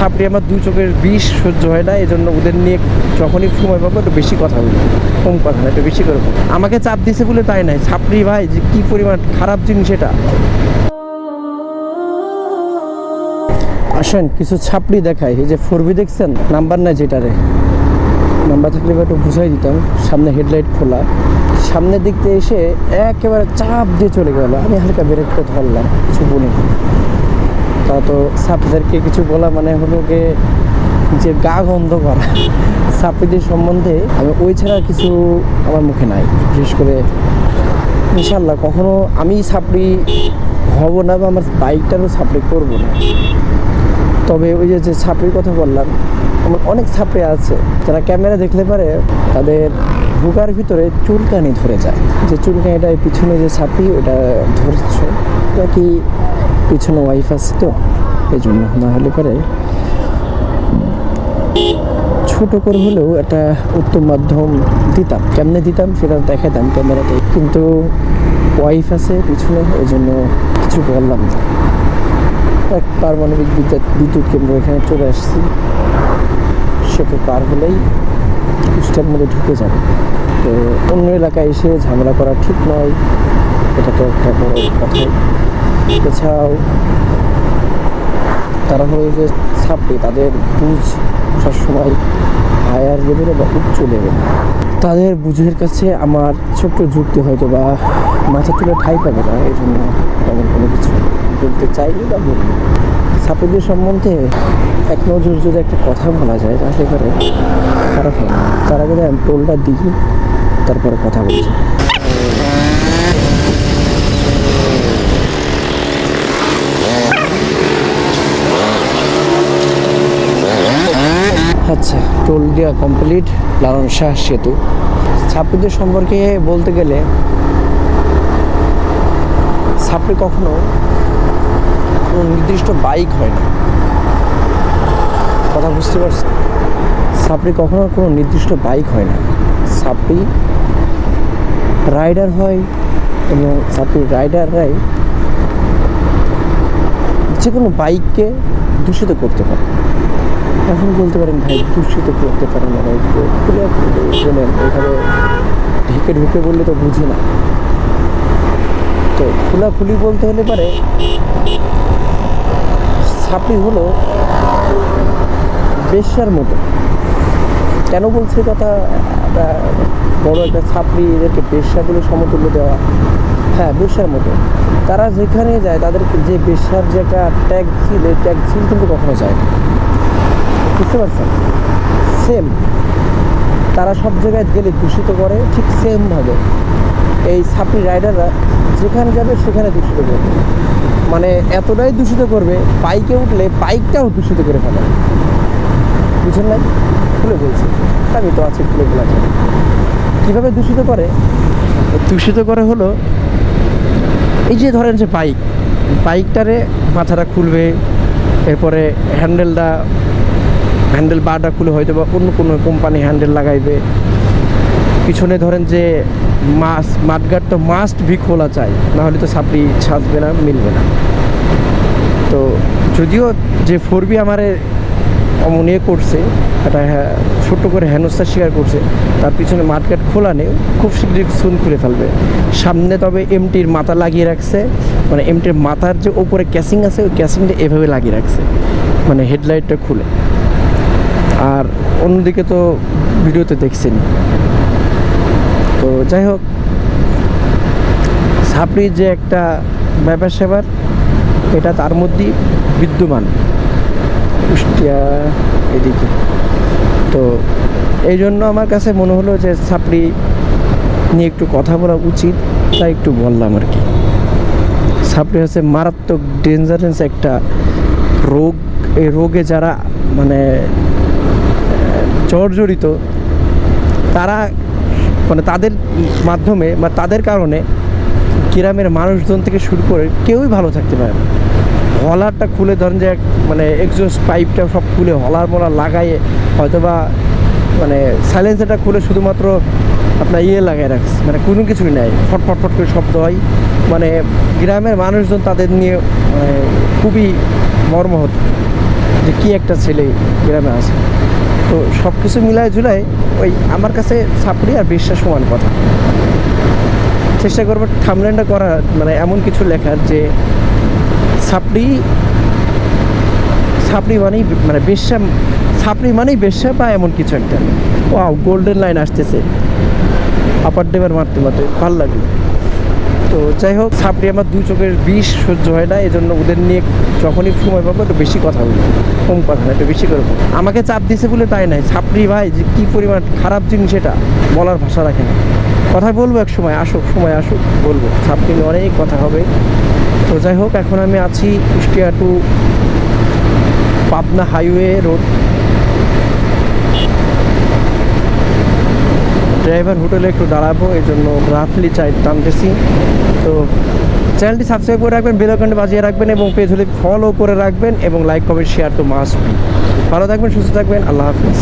ছাপড়ি আমার দু চোখের বিষ সহ্য হয় না এই জন্য ওদের নিয়ে যখনই সময় পাবো একটু বেশি কথা বলি। কম কথা না, একটু বেশি করে। আমাকে চাপ দিছে বলে তাই নাই। ছাপড়ি ভাই, যে কী পরিমাণ খারাপ জিনিস এটা। আসেন, কিছু ছাপড়ি দেখায় এই যে ফোরবি দেখছেন? নাম্বার নাই যেটারে। নাম্বার থাকলে একটু বুঝাই দিতাম। সামনে হেডলাইট খোলা। সামনের দিক দিয়ে এসে একেবারে চাপ দিয়ে চলে গেল। আমি হালকা ব্রেক করে ধরলাম। কিছু বলি তা সাপদেরকে কিছু বলা মানে হলো গিয়ে যে গা গন্ধ করা। সাপড়িদের সম্বন্ধে আমি ওই ছাড়া কিছু আমার মুখে নাই। বিশেষ করে ইনশাল্লাহ কখনো আমি সাপড়ি হব না বা আমার বাইকটারও সাপড়ি করব না। তবে ওই যে যে ছাপড়ির কথা বললাম, আমার অনেক ছাপড়ি আছে। যারা ক্যামেরা দেখলে পারে, তাদের বুকার ভিতরে চুলকানি ধরে যায়। যে চুলকানিটা পিছনে যে ছাপড়ি ওটা ধরছে। ওটা কি পিছনে ওয়াইফ আছে তো এই জন্য না হলে পরে ছোট করে হলেও একটা উত্তম মাধ্যম দিতাম। কেমনে দিতাম সেটা দেখাতাম ক্যামেরাতে, কিন্তু ওয়াইফ আছে পিছনে ওই জন্য কিছু বললাম না। এক পারমাণবিক বিদ্যুৎ বিদ্যুৎ কেন্দ্র এখানে চলে আসছি। সেতু পার হলেই কুষ্টার মধ্যে ঢুকে যাবে। তো অন্য এলাকায় এসে ঝামেলা করা ঠিক নয়, এটা তো একটা বড় কথা। এছাড়াও তারা হলো যে ছাপে তাদের বুঝ সবসময় হায়ার লেভেলে বা উচ্চ লেভেলে তাদের বুঝের কাছে আমার ছোট্ট যুক্তি হয়তো বা মাথা তুলে ঠাই পাবে না, এই জন্য তেমন কোনো কিছু বলতে চাইনি বা বলব ছাত্রদের সম্বন্ধে এক নজর যদি একটা কথা বলা যায়, তাহলে এবারে খারাপ হয় তার আগে আমি টোলটা দিই, তারপরে কথা বলছি। আচ্ছা টোল দেওয়া কমপ্লিট লালন শাহ সেতু। ছাত্রীদের সম্পর্কে বলতে গেলে, ছাত্রী কখনো কোনো নির্দিষ্ট বাইক হয় না। কথা বুঝতে পারছি সাপড়ি কখনো কোনো নির্দিষ্ট বাইক হয় না। সাপড়ি রাইডার হয় এবং সাপড়ি রাইডাররাই যে কোনো বাইককে দূষিত করতে পারে। এখন বলতে পারেন, ভাই দূষিত করতে পারে না, ভাই? বলেন এখানে ঢেকে ঢুকে বললে তো বুঝি না। তো খোলাখুলি বলতে হলে পারে ছাপড়ি হলো বেশ্যার মতো। কেন বলছে কথা? বড় একটা ছাপড়ি এদেরকে বেশ্যা বলে সমতুল্য দেওয়া। হ্যাঁ বেশ্যার মতো। তারা যেখানে যায় তাদেরকে যে বেশ্যার যে একটা ট্যাগ ছিল, এই ট্যাগ ছিল কিন্তু কখনো যায় না। বুঝতে পারছেন? সেম তারা সব জায়গায় গেলে দূষিত করে, ঠিক সেমভাবে এই ছাপড়ি রাইডাররা যেখানে যাবে, সেখানে দূষিত করবে মানে এতটাই দূষিত করবে বাইকে উঠলে বাইকটাও দূষিত করে ফেলে। বুঝেন নাই? খুলে বলছি। আমি তো আছি খুলে বলা কীভাবে দূষিত করে? দূষিত করে হলো, এই যে ধরেন যে বাইক বাইকটারে মাথাটা খুলবে, এরপরে হ্যান্ডেলটা হ্যান্ডেল বারটা খুলে হয়তো বা অন্য কোনো কোম্পানি হ্যান্ডেল লাগাইবে। পিছনে ধরেন যে মাস মাঠগাট তো মাস্ট ভি খোলা চাই, নাহলে তো সাপড়ি ছাঁচবে না, মিলবে না। তো যদিও যে ফোর বি আমার অমন ইয়ে করছে, একটা ছোট্ট করে হেনস্থার শিকার করছে, তার পিছনে মাঠগাট খোলা নেই, খুব শীঘ্রই সুন খুলে ফেলবে। সামনে তবে এমটির মাথা লাগিয়ে রাখছে মানে এমটির মাথার যে ওপরে ক্যাসিং আছে, ওই ক্যাসিংটা এভাবে লাগিয়ে রাখছে মানে হেডলাইটটা খুলে। আর অন্যদিকে তো ভিডিওতে দেখছেন। তো যাই হোক ছাপড়ির যে একটা ব্যাপার সেবার, এটা তার মধ্যেই বিদ্যমান। কুষ্টিয়া এদিকে। তো এই জন্য আমার কাছে মনে হলো যে ছাপড়ি নিয়ে একটু কথা বলা উচিত, তাই একটু বললাম আর কি। ছাপড়ি হচ্ছে মারাত্মক ডেঞ্জারাস একটা রোগ। এই রোগে যারা মানে জর্জরিত, তারা মানে তাদের মাধ্যমে বা তাদের কারণে গ্রামের মানুষজন থেকে শুরু করে কেউই ভালো থাকতে পারে না। হলারটা খুলে ধরেন যে এক- মানে এক্সজস্ট পাইপটা সব খুলে হলার মলার লাগাইয়ে হয়তোবা মানে সাইলেন্সারটা খুলে শুধুমাত্র আপনার ইয়ে লাগাই রাখছে। মানে কোনো কিছুই নাই। ফটফট ফট ফট করে শব্দ হয়। মানে গ্রামের মানুষজন তাদের নিয়ে মানে খুবই মর্মহত যে কী একটা ছেলে গ্রামে আছে। তো সব কিছু মিলায় ঝুলায় ওই আমার কাছে সাপড়ি আর বিশ্বাস সমান কথা। চেষ্টা করব থামলেনটা করার মানে এমন কিছু লেখার যে সাপড়ি সাপড়ি মানেই মানে বেশ্যা সাপড়ি মানেই বেশ্যা বা এমন কিছু একটা। ওয়াও গোল্ডেন লাইন আসতেছে। আপার ডেবার মারতে মারতে ভালো লাগল। তো যাই হোক, সাপড়ি আমার দু চোখের বিষ সহ্য হয় না এই জন্য ওদের নিয়ে যখনই সময় পাবো একটু বেশি কথা বলব কম কথা না একটু বেশি করে। আমাকে চাপ দিছে বলে তাই নাই। সাপড়ি ভাই, যে কী পরিমাণ খারাপ জিনিস এটা, বলার ভাষা রাখে না। কথা বলব এক সময়, আসুক সময় আসুক, বলব। সাপড়ি নিয়ে অনেক কথা হবে। তো যাই হোক, এখন আমি আছি Kushtia to Pabna highway road. Driver হোটেলে একটু দাঁড়াবো, এই জন্য রাফলি চাই টানতেছি। তো চ্যানেলটি সাবস্ক্রাইব করে রাখবেন বেলাকন্ডে বাজিয়ে রাখবেন এবং পেজ হলে ফলো করে রাখবেন এবং লাইক কমেন্ট শেয়ার তো মাস্ট ভালো থাকবেন, সুস্থ থাকবেন, আল্লাহ হাফিজ।